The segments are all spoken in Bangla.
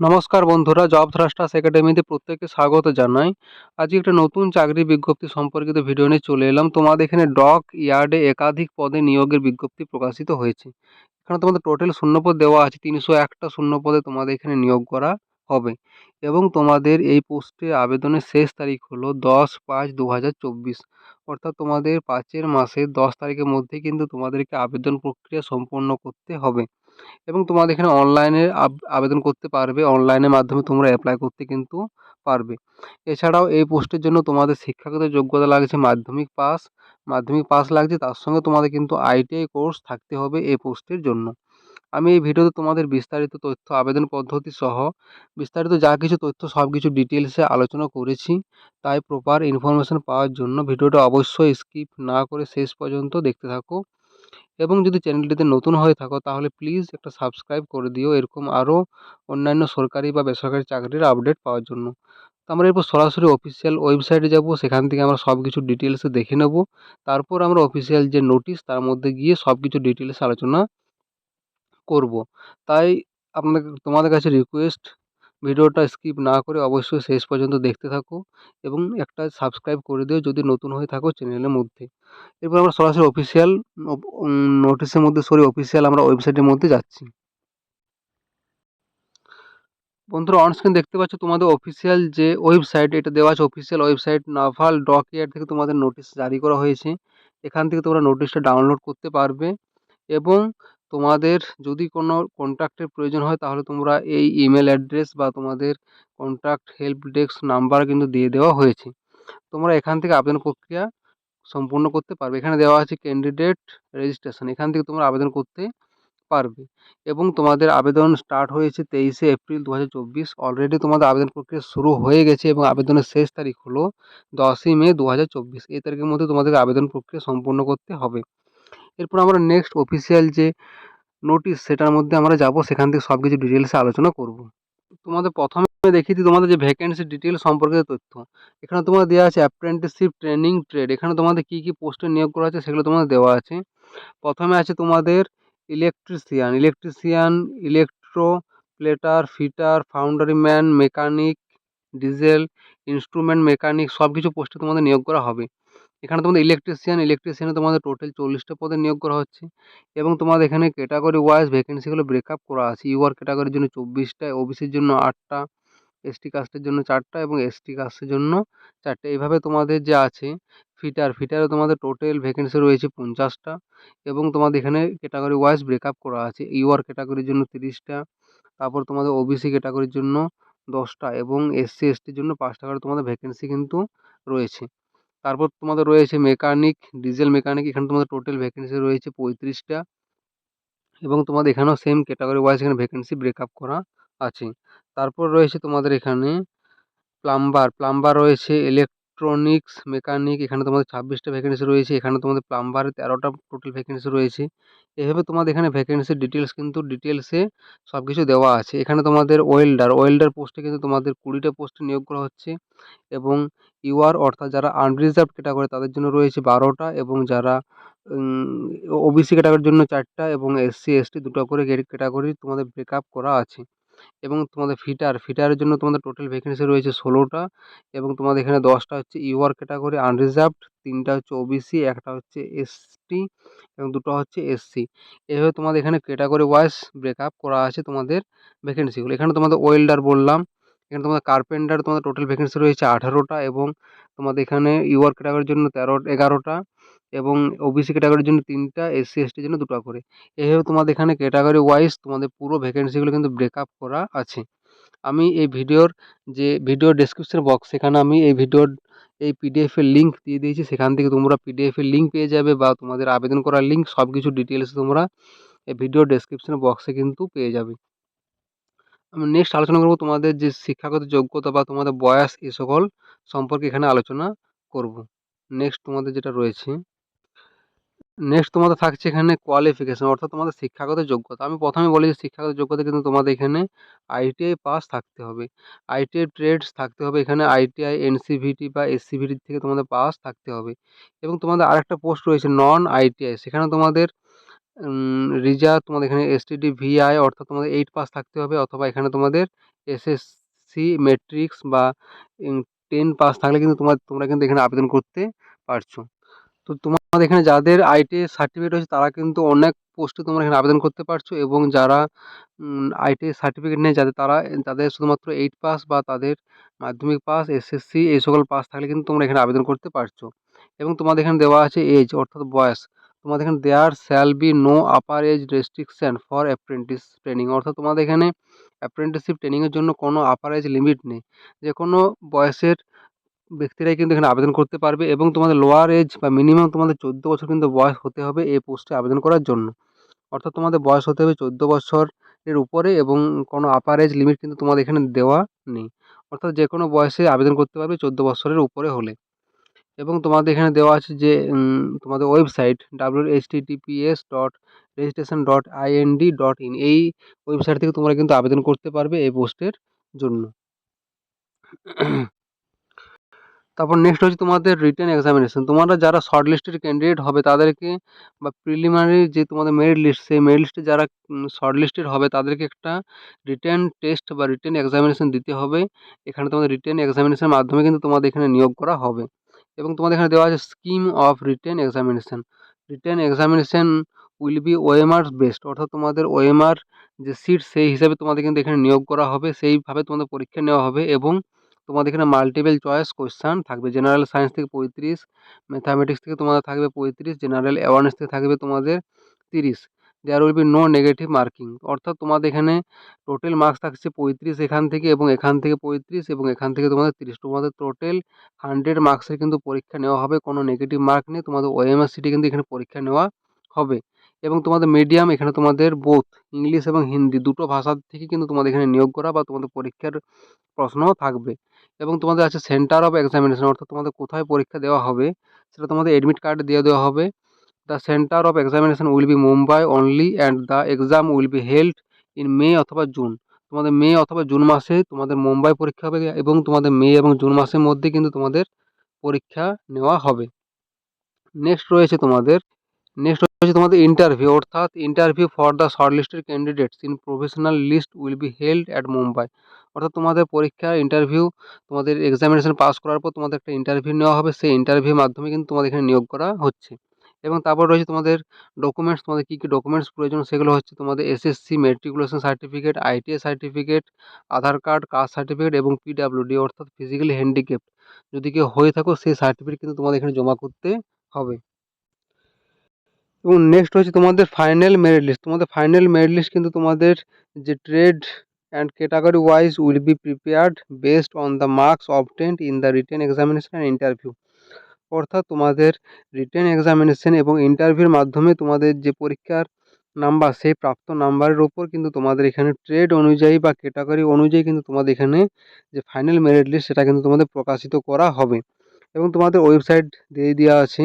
নমস্কার বন্ধুরা জব থ্রাস্টার্স একাডেমিতে প্রত্যেককে স্বাগত জানাই। আজকে একটা নতুন চাকরি বিজ্ঞপ্তি সম্পর্কিত ভিডিও নিয়ে চলে এলাম। তোমাদের এখানে ডক ইয়ার্ডে একাধিক পদে নিয়োগের বিজ্ঞপ্তি প্রকাশিত হয়েছে। এখানে তোমাদের টোটাল শূন্যপদ দেওয়া আছে, তিনশো একটা শূন্যপদে তোমাদের এখানে নিয়োগ করা হবে। এবং তোমাদের এই পোস্টে আবেদনের শেষ তারিখ হলো দশ পাঁচ দু অর্থাৎ তোমাদের পাঁচের মাসের দশ তারিখের মধ্যে কিন্তু তোমাদেরকে আবেদন প্রক্রিয়া সম্পন্ন করতে হবে। এবং তোমাদের এখানে অনলাইনে আবেদন করতে পারবে। অনলাইনের মাধ্যমে তোমরা অ্যাপ্লাই করতে কিন্তু পারবে। এছাড়াও এই পোস্টের জন্য তোমাদের শিক্ষাগত যোগ্যতা লাগছে মাধ্যমিক পাস মাধ্যমিক পাস লাগছে, তার সঙ্গে তোমাদের কিন্তু আইটিআই কোর্স থাকতে হবে এই পোস্টের জন্য। আমি এই ভিডিওতে তোমাদের বিস্তারিত তথ্য, আবেদন পদ্ধতি সহ বিস্তারিত যা কিছু তথ্য সব কিছু ডিটেলসে আলোচনা করেছি, তাই প্রপার ইনফরমেশান পাওয়ার জন্য ভিডিওটা অবশ্যই স্কিপ না করে শেষ পর্যন্ত দেখতে থাকো। এবং যদি চ্যানেলটিতে নতুন হয়ে থাকো, তাহলে প্লিজ একটা সাবস্ক্রাইব করে দিও। এরকম আরও অন্যান্য সরকারি বা বেসরকারি চাকরির আপডেট পাওয়ার জন্য। তো আমরা এরপর সরাসরি অফিসিয়াল ওয়েবসাইটে যাব। সেখান থেকে আমরা সব কিছু ডিটেলসে দেখে নেব। তারপর আমরা অফিসিয়াল যে নোটিশ তার মধ্যে গিয়ে সব কিছু ডিটেলস আলোচনা করব। তাই আপনাদের, তোমাদের কাছে রিকোয়েস্ট ভিডিওটা স্কিপ না করে অবশ্যই শেষ পর্যন্ত দেখতে থাকো এবং একটা সাবস্ক্রাইব করে দিও যদি নতুন হয়ে থাকো চ্যানেলের মধ্যে। এরপর আমরা সরাসরি অফিসিয়াল নোটিশের মধ্যে সরি অফিসিয়াল আমরা ওয়েবসাইটের মধ্যে যাচ্ছি। বন্ধুরা অনস্ক্রিন দেখতে পাচ্ছ তোমাদের অফিসিয়াল যে ওয়েবসাইট এটা দেওয়া আছে অফিসিয়াল ওয়েবসাইট নাভাল ইয়ার থেকে তোমাদের নোটিশ জারি করা হয়েছে। এখান থেকে তোমরা নোটিশটা ডাউনলোড করতে পারবে এবং তোমাদের যদি কোনো কন্ট্যাক্টের প্রয়োজন হয়, তাহলে তোমরা এই ইমেল অ্যাড্রেস বা তোমাদের কন্ট্যাক্ট হেল্প ডেস্ক নাম্বার কিন্তু দিয়ে দেওয়া হয়েছে। তোমরা এখান থেকে আবেদন প্রক্রিয়া সম্পূর্ণ করতে পারবে। এখানে দেওয়া আছে ক্যান্ডিডেট রেজিস্ট্রেশন এখান থেকে তোমরা আবেদন করতে পারবে। এবং তোমাদের আবেদন স্টার্ট হয়েছে তেইশে এপ্রিল দু হাজার চব্বিশ। অলরেডি তোমাদের আবেদন প্রক্রিয়া শুরু হয়ে গেছে এবং আবেদনের শেষ তারিখ হলো দশই মে দু হাজার চব্বিশ। এই তারিখের মধ্যে তোমাদেরকে আবেদন প্রক্রিয়া সম্পূর্ণ করতে হবে। এরপর আমরা নেক্সট অফিসিয়াল যে নোটিশ সেটার মধ্যে আমরা যাব, সেখান থেকে সব কিছু ডিটেলসে আলোচনা করব। তোমাদের প্রথমে দেখিয়ে দিই তোমাদের যে ভ্যাকেন্সি ডিটেল সম্পর্কে তথ্য। এখানে তোমাদের দেওয়া আছে অ্যাপ্রেন্টিসশিপ ট্রেনিং ট্রেড এখানে তোমাদের কী কী পোস্টে নিয়োগ করা আছে সেগুলো তোমাদের দেওয়া আছে। প্রথমে আছে তোমাদের electrician electrician electro plater fitter foundry man mechanic diesel instrument mechanic সব কিছু পোস্টে তোমাদের নিয়োগ করা হবে। এখানে তোমাদের ইলেকট্রিশিয়ান ইলেকট্রিশিয়ানে তোমাদের টোটাল চল্লিশটা পদে নিয়োগ করা হচ্ছে এবং তোমাদের এখানে ক্যাটাগরি ওয়াইজ ভ্যাকেন্সিগুলো ব্রেকআপ করা আছে। ইউআর ক্যাটাগরির জন্য চব্বিশটা ওবিসির জন্য আটটা এসটি কাস্টের জন্য চারটা এবং এসটি কাস্টের জন্য চারটে। এইভাবে তোমাদের যে আছে ফিটার ফিটারে তোমাদের টোটাল ভ্যাকেন্সি রয়েছে পঞ্চাশটা এবং তোমাদের এখানে ক্যাটাগরি ওয়াইজ ব্রেকআপ করা আছে। ইউআর ক্যাটাগরির জন্য তিরিশটা, তারপর তোমাদের ওবিসি ক্যাটাগরির জন্য দশটা এবং এসসি এসটির জন্য পাঁচটা করে তোমাদের ভ্যাকেন্সি কিন্তু রয়েছে। তারপর তোমাদের রয়েছে মেকানিক ডিজেল মেকানিক এখানে তোমাদের টোটাল ভ্যাকেন্সি রয়েছে পঁয়ত্রিশটা। এবং তোমাদের এখানেও সেম ক্যাটাগরি ওয়াইজ এখানে ভ্যাকেন্সি ব্রেকআপ করা আছে। তারপর রয়েছে তোমাদের এখানে প্লাম্বার প্লাম্বার রয়েছে ইলেকট্রনিক্স মেকানিক এখানে তোমাদের ছাব্বিশটা ভ্যাকেন্সি রয়েছে, এখানে তোমাদের প্লাম্বারে তেরোটা টোটাল ভ্যাকেন্সি রয়েছে। এভাবে তোমাদের এখানে ভ্যাকেন্সির ডিটেলস কিন্তু ডিটেলসে সব কিছু দেওয়া আছে। এখানে তোমাদের ওয়েল্ডার ওয়েল্ডার পোস্টে কিন্তু তোমাদের কুড়িটা পোস্টে নিয়োগ করা হচ্ছে এবং ইউআর অর্থাৎ যারা আনরিজার্ভ ক্যাটাগরি তাদের জন্য রয়েছে বারোটা এবং যারা ওবিসি ক্যাটাগরির জন্য চারটা এবং এসসি এসটি দুটো করে ক্যাটাগরি তোমাদের ব্রেকআপ করা আছে। এবং তোমাদের ফিটার, ফিটারের জন্য তোমাদের টোটাল ভ্যাকেন্সি রয়েছে ষোলোটা এবং তোমাদের এখানে দশটা হচ্ছে ইউআর ক্যাটাগরি আনরিজার্ভড তিনটা হচ্ছে ওবিসি একটা হচ্ছে এসটি এবং দুটো হচ্ছে এসসি এভাবে তোমাদের এখানে ক্যাটাগরি ওয়াইজ ব্রেকআপ করা আছে তোমাদের ভ্যাকেন্সিগুলো এখানে তোমাদের ওয়েল্ডার বললাম এখানে তোমাদের কার্পেন্টার তোমাদের টোটাল ভ্যাকেন্সি রয়েছে আঠারোটা এবং তোমাদের এখানে ইউআর ক্যাটাগরির জন্য তেরো, এগারোটা এবং ওবিসি ক্যাটাগরির জন্য তিনটা এসসি এসটির জন্য দুটো করে। এভাবে তোমাদের এখানে ক্যাটাগরি ওয়াইজ তোমাদের পুরো ভ্যাকেন্সিগুলো কিন্তু ব্রেকআপ করা আছে। আমি এই ভিডিওর যে ভিডিও ডেসক্রিপশন বক্স সেখানে আমি এই ভিডিওর এই পিডিএফের লিঙ্ক দিয়ে দিয়েছি। সেখান থেকে তোমরা পিডিএফের লিঙ্ক পেয়ে যাবে বা তোমাদের আবেদন করার লিঙ্ক সব কিছু ডিটেলস তোমরা এই ভিডিও ডেসক্রিপশন বক্সে কিন্তু পেয়ে যাবে। নেক্সট আলোচনা করব তোমাদের যে শিক্ষাগত যোগ্যতা বা তোমাদের বয়স এ সকল সম্পর্কে এখানে আলোচনা করব। নেক্সট তোমাদের যেটা রয়েছে নেক্সট তোমাদের থাকছে এখানে কোয়ালিফিকেশান অর্থাৎ তোমাদের শিক্ষাগত যোগ্যতা। আমি প্রথমে বলি যে শিক্ষাগত যোগ্যতা কিন্তু তোমাদের এখানে আইটিআই পাস থাকতে হবে। আইটিআই ট্রেডস থাকতে হবে, এখানে আইটিআই এনসিভিটি বা এসসিভিটি থেকে তোমাদের পাস থাকতে হবে। এবং তোমাদের আরেকটা পোস্ট রয়েছে নন আইটিআই সেখানে তোমাদের রিজা, তোমাদের এখানে এসটিডি ভিআই অর্থাৎ তোমাদের এইট পাস থাকতে হবে অথবা এখানে তোমাদের এসএসসি ম্যাট্রিক্স বা টেন পাস থাকলে কিন্তু তোমার, তোমরা কিন্তু এখানে আবেদন করতে পারছ। তো তোমাদের এখানে যাদের আইটিআই সার্টিফিকেট রয়েছে, তারা কিন্তু অনেক পোস্টে তোমরা এখানে আবেদন করতে পারছ এবং যারা আইটিআই সার্টিফিকেট নেই যাদের তারা, তাদের শুধুমাত্র এইট পাস বা তাদের মাধ্যমিক পাস এসএসসি এই সকল পাস থাকলে কিন্তু তোমরা এখানে আবেদন করতে পারছ। এবং তোমাদের এখানে দেওয়া আছে এজ অর্থাৎ বয়স। তোমাদের এখানে there shall be no upper age restriction for apprentice training অর্থাৎ তোমাদের এখানে অ্যাপ্রেন্টিসশিপ ট্রেনিংয়ের জন্য কোনো আপার এজ লিমিট নেই। যে কোনো বয়সের ব্যক্তিরাই কিন্তু এখানে আবেদন করতে পারবে এবং তোমাদের লোয়ার এজ বা মিনিমাম তোমাদের চোদ্দ বছর কিন্তু বয়স হতে হবে এই পোস্টে আবেদন করার জন্য। অর্থাৎ তোমাদের বয়স হতে হবে চোদ্দ বছর এর উপরে এবং কোনো আপার এজ লিমিট কিন্তু তোমাদের এখানে দেওয়া নেই। অর্থাৎ যে কোনো বয়সে আবেদন করতে পারবে চোদ্দ বছরের উপরে হলে। এবং তোমাদের এখানে দেওয়া আছে যে তোমাদের website W H TTPS dot registration dot IND dot in এই ওয়েবসাইট থেকে তোমরা কিন্তু আবেদন করতে পারবে এই পোস্টের জন্য। তারপর নেক্সট হচ্ছে তোমাদের রিটেন এক্সামিনেশন তোমরা যারা শর্ট লিস্টের ক্যান্ডিডেট হবে তাদেরকে বা প্রিলিমিনারি যে তোমাদের মেরিট লিস্ট সেই মেরিট লিস্টে যারা শর্ট লিস্টেড হবে তাদেরকে একটা রিটেন টেস্ট বা রিটেন এক্সামিনেশন দিতে হবে। এখানে তোমাদের রিটেন এক্সামিনেশনের মাধ্যমে কিন্তু তোমাদের এখানে নিয়োগ করা হবে। এবং তোমাদের এখানে দেওয়া আছে scheme of written examination written examination will be OMR based অর্থাৎ তোমাদের ওএমআর যে সিট সেই হিসাবে তোমাদের কিন্তু এখানে নিয়োগ করা হবে, সেইভাবে তোমাদের পরীক্ষা নেওয়া হবে এবং তোমাদের এখানে মাল্টিপল চয়েস কোয়েশ্চান থাকবে। জেনারেল সায়েন্স থেকে পঁয়ত্রিশ ম্যাথামেটিক্স থেকে তোমাদের থাকবে পঁয়ত্রিশ জেনারেল অ্যাওয়ারনেস থেকে থাকবে তোমাদের তিরিশ। There will be no negative marking অর্থাৎ তোমাদের এখানে টোটাল মার্কস থাকছে পঁয়ত্রিশ এখান থেকে এবং এখান থেকে পঁয়ত্রিশ এবং এখান থেকে তোমাদের তিরিশ। তোমাদের টোটাল হান্ড্রেড মার্কসের কিন্তু পরীক্ষা নেওয়া হবে, কোনো নেগেটিভ মার্ক নেই। তোমাদের ওএমআর সিটি কিন্তু এখানে পরীক্ষা নেওয়া হবে। এবং তোমাদের মিডিয়াম এখানে তোমাদের বোথ ইংলিশ এবং হিন্দি দুটো ভাষা থেকে কিন্তু তোমাদের এখানে নিয়োগ করা বা তোমাদের পরীক্ষার প্রশ্নও থাকবে। এবং তোমাদের আছে সেন্টার অফ এক্সামিনেশন অর্থাৎ তোমাদের কোথায় পরীক্ষা দেওয়া হবে, সেটা তোমাদের অ্যাডমিট কার্ডে দিয়ে দেওয়া হবে। The centre of examination will be Mumbai only and the exam will be held in May অথবা জুন তোমাদের মে অথবা জুন মাসে তোমাদের মুম্বাই পরীক্ষা হবে এবং তোমাদের মে এবং জুন মাসের মধ্যে কিন্তু তোমাদের পরীক্ষা নেওয়া হবে। নেক্সট রয়েছে তোমাদের নেক্সট হচ্ছে তোমাদের ইন্টারভিউ অর্থাৎ interview for the shortlisted candidates in professional list will be held at Mumbai অর্থাৎ তোমাদের পরীক্ষা ইন্টারভিউ তোমাদের এক্সামিনেশন পাস করার পর তোমাদের একটা ইন্টারভিউ নেওয়া হবে, সেই ইন্টারভিউর মাধ্যমে কিন্তু তোমাদের এখানে নিয়োগ করা হচ্ছে। এবং তারপর রয়েছে তোমাদের ডকুমেন্টস তোমাদের কী কী ডকুমেন্টস প্রয়োজন সেগুলো হচ্ছে তোমাদের SSC matriculation certificate ITI certificate Aadhaar card caste certificate এবং পিডাব্লিউডি অর্থাৎ ফিজিক্যালি হ্যান্ডিক্যাপ্ট যদি কেউ হয়ে থাকো সেই সার্টিফিকেট কিন্তু তোমাদের এখানে জমা করতে হবে। এবং নেক্সট হচ্ছে তোমাদের ফাইনাল মেরিট লিস্ট তোমাদের ফাইনাল মেরিট লিস্ট কিন্তু তোমাদের যে trade and category wise will be prepared based on the marks obtained in the written examination and interview অর্থাৎ তোমাদের রিটেন এক্সামিনেশন এবং ইন্টারভিউর মাধ্যমে তোমাদের যে পরীক্ষার নাম্বার সেই প্রাপ্ত নাম্বারের ওপর কিন্তু তোমাদের এখানে ট্রেড অনুযায়ী বা ক্যাটাগরি অনুযায়ী কিন্তু তোমাদের এখানে যে ফাইনাল মেরিট লিস্ট সেটা কিন্তু তোমাদের প্রকাশিত করা হবে। এবং তোমাদের ওয়েবসাইট দিয়ে দেওয়া আছে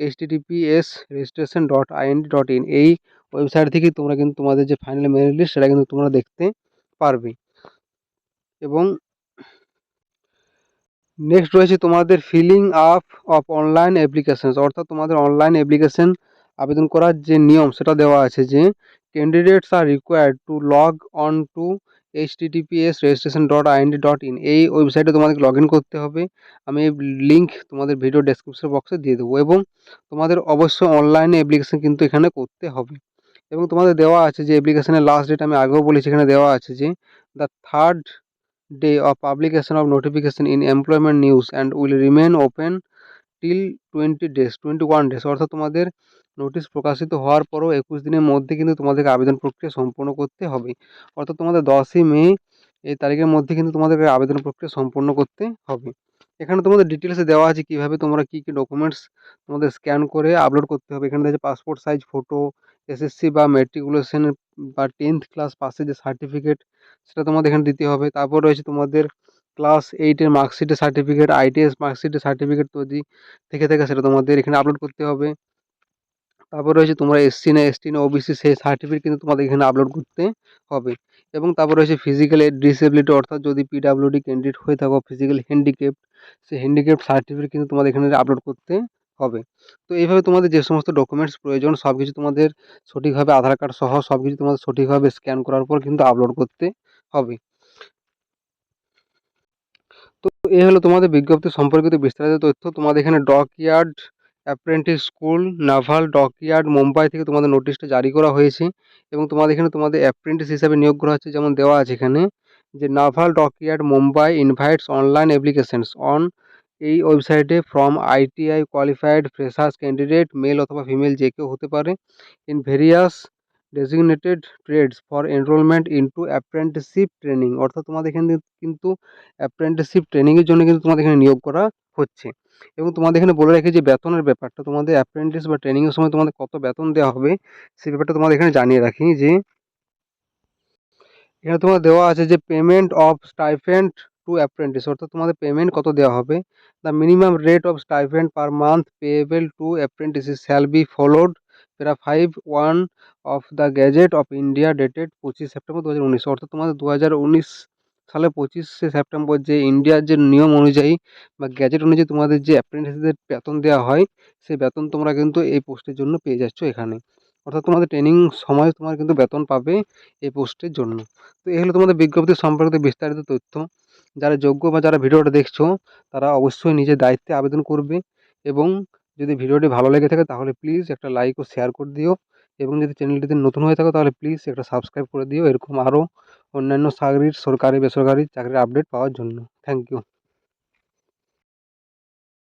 H TTPS registration dot IND dot in এই ওয়েবসাইট থেকে তোমরা কিন্তু তোমাদের যে ফাইনাল মেরিট লিস্ট সেটা কিন্তু তোমরা দেখতে পারবে। এবং নেক্সট রয়েছে তোমাদের filling up of online applications অর্থাৎ তোমাদের অনলাইন অ্যাপ্লিকেশান আবেদন করার যে নিয়ম, সেটা দেওয়া আছে যে candidates are required to log on to H TTPS registration dot IND dot in এই ওয়েবসাইটে তোমাদেরকে লগ ইন করতে হবে। আমি এই লিঙ্ক তোমাদের ভিডিও ডেসক্রিপশন বক্সে দিয়ে দেবো এবং তোমাদের অবশ্যই অনলাইনে অ্যাপ্লিকেশান কিন্তু এখানে করতে হবে। এবং তোমাদের দেওয়া আছে যে অ্যাপ্লিকেশানের লাস্ট ডেট আমি আগেও বলেছি, এখানে দেওয়া আছে যে the third day of publication of notification in employment news and will remain open till twenty days twenty one days অর্থাৎ তোমাদের নোটিশ প্রকাশিত হওয়ার পরও একুশ দিনের মধ্যে কিন্তু তোমাদেরকে আবেদন প্রক্রিয়া সম্পূর্ণ করতে হবে। অর্থাৎ তোমাদের দশই মে এই তারিখের মধ্যে কিন্তু তোমাদেরকে আবেদন প্রক্রিয়া সম্পূর্ণ করতে হবে। এখানে তোমাদের ডিটেলসে দেওয়া আছে কীভাবে তোমরা কী কী ডকুমেন্টস তোমাদের স্ক্যান করে আপলোড করতে হবে। এখানে আছে পাসপোর্ট সাইজ ফটো এসএসসি বা মেট্রিকুলেশন বা টেন্থ ক্লাস পাসের যে সার্টিফিকেট সেটা তোমাদের এখানে দিতে হবে। তারপর রয়েছে তোমাদের ক্লাস এইটের মার্কশিটের সার্টিফিকেট আইটিএস মার্কশিটের সার্টিফিকেট যদি থেকে থাকে সেটা তোমাদের এখানে আপলোড করতে হবে। তারপর রয়েছে তোমরা এসসি না এসটি না ওবিসি সেই সার্টিফিকেট কিন্তু তোমাদের এখানে আপলোড করতে হবে। এবং তারপর রয়েছে ফিজিক্যাল ডিসেবিলিটি অর্থাৎ যদি পিডাব্লিউডি ক্যান্ডিডেট হয়ে থাকো ফিজিক্যাল হ্যান্ডিক্যাপ সেই হ্যান্ডিক্যাপ্ট সার্টিফিকেট কিন্তু তোমাদের এখানে আপলোড করতে হবে। তো এইভাবে তোমাদের যে সমস্ত ডকুমেন্টস প্রয়োজন সব কিছু তোমাদের সঠিকভাবে আধার কার্ড সহ সব কিছু তোমাদের সঠিকভাবে স্ক্যান করার পর কিন্তু আপলোড করতে হবে। তো এই হলো তোমাদের বিজ্ঞপ্তি সম্পর্কিত বিস্তারিত তথ্য। তোমাদের এখানে dockyard apprentice school naval dockyard Mumbai থেকে তোমাদের নোটিশটা জারি করা হয়েছে এবং তোমাদের এখানে তোমাদের অ্যাপ্রেন্টিস হিসাবে নিয়োগ করা হচ্ছে, যেমন দেওয়া আছে এখানে, যে naval dockyard Mumbai invites online applications on এই ওয়েবসাইটে from ITI qualified freshers candidate, male অথবা ফিমেল যে কেউ হতে পারে, in various designated trades for enrolment into apprenticeship training. অর্থাৎ তোমাদের এখানে কিন্তু অ্যাপ্রেন্টিসশিপ ট্রেনিংয়ের জন্য কিন্তু তোমাদের এখানে নিয়োগ করা হচ্ছে। এবং তোমাদের এখানে বলে রেখে যে বেতনের ব্যাপারটা, তোমাদের অ্যাপ্রেন্টিস বা ট্রেনিংয়ের সময় তোমাদের কত বেতন দেওয়া হবে সেই ব্যাপারটা তোমাদের এখানে জানিয়ে রাখি যে, এখানে তোমার দেওয়া আছে যে payment of stipend to apprentice অর্থাৎ তোমাদের পেমেন্ট কত দেওয়া হবে? The minimum rate of stipend per month payable to apprentices shall be followed para five one of the gazette of India dated পঁচিশ সেপ্টেম্বর দু হাজার উনিশ, অর্থাৎ তোমাদের দু হাজার উনিশ সালে পঁচিশে সেপ্টেম্বর যে ইন্ডিয়ার যে নিয়ম অনুযায়ী বা গ্যাজেট অনুযায়ী তোমাদের যে অ্যাপ্রেন্টিসদের বেতন দেওয়া হয়, সেই বেতন তোমরা কিন্তু এই পোস্টের জন্য পেয়ে যাচ্ছ এখানে। অর্থাৎ তোমাদের ট্রেনিং সময় তোমার কিন্তু বেতন পাবে এই পোস্টের জন্য। তো এই হলো তোমাদের বিজ্ঞপ্তি সম্পর্কিত বিস্তারিত তথ্য। যারা যোগ্য বা যারা ভিডিওটা দেখছ, তারা অবশ্যই নিজের দায়িত্বে আবেদন করবে এবং যদি ভিডিওটি ভালো লেগে থাকে তাহলে প্লিজ একটা লাইক ও শেয়ার করে দিও এবং যদি চ্যানেলটিতে নতুন হয়ে থাকো তাহলে প্লিজ একটা সাবস্ক্রাইব করে দিও এরকম আরও অন্যান্য চাকরির, সরকারি, বেসরকারি চাকরির আপডেট পাওয়ার জন্য। Thank you